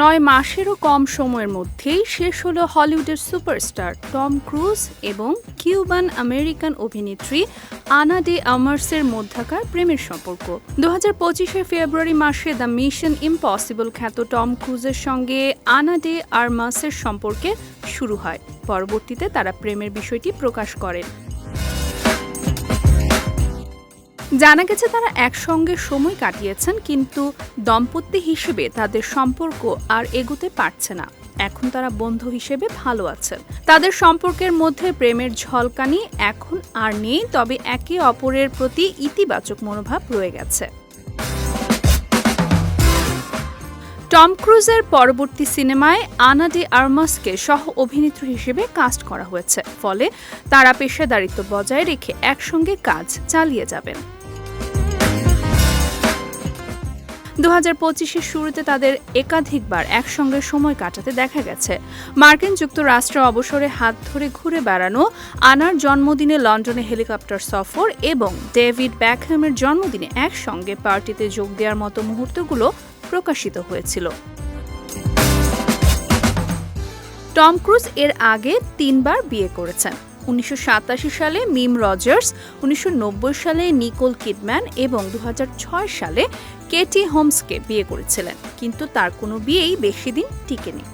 নয় মাসেরও কম সময়ের মধ্যেই শেষ হলো হলিউডের সুপারস্টার টম ক্রুজ এবং কিউবান আমেরিকান অভিনেত্রী আনা ডে আমার্সের মধ্যাকার প্রেমের সম্পর্ক। দু হাজার পঁচিশের ফেব্রুয়ারি মাসে দ্য মিশন ইম্পসিবল খ্যাত টম ক্রুজের সঙ্গে আনা ডে আরমাসের সম্পর্কে শুরু হয়। পরবর্তীতে তারা প্রেমের বিষয়টি প্রকাশ করেন। জানা গেছে তারা একসঙ্গে সময় কাটিয়েছেন, কিন্তু দম্পতি হিসেবে তাদের সম্পর্ক আর এগোতে পারছে না। এখন তারা বন্ধু হিসেবে ভালো আছেন। তাদের সম্পর্কের মধ্যে প্রেমের ঝলকানি এখন আর নেই, তবে একে অপরের প্রতি ইতিবাচক মনোভাব রয়ে গেছে। টম ক্রুজের পরবর্তী সিনেমায় আনা ডি আর্মাসকে সহ অভিনেত্রী হিসেবে কাস্ট করা হয়েছে। ফলে তারা পেশাদারিত্ব বজায় রেখে একসঙ্গে কাজ চালিয়ে যাবেন। দু হাজার পঁচিশের শুরুতে তাদের একাধিকবার একসঙ্গে সময় কাটাতে দেখা গেছে। মার্কিন যুক্তরাষ্ট্র অবসরে হাত ধরে ঘুরে বেড়ানো, আনার জন্মদিনে লন্ডনে হেলিকপ্টার সফর এবং ডেভিড ব্যাকহ্যামের জন্মদিনে একসঙ্গে পার্টিতে যোগ দেওয়ার মতো মুহূর্তগুলো প্রকাশিত হয়েছিল। টম ক্রুজ এর আগে তিনবার বিয়ে করেছেন। উনিশশো সাতাশি সালে মিম রজার্স, উনিশশো নব্বই সালে নিকোল কিডম্যান এবং দু হাজার ছয় সালে কেটি হোমসকে বিয়ে করেছিলেন। কিন্তু তার কোনো বিয়েই বেশি দিন টিকেনি।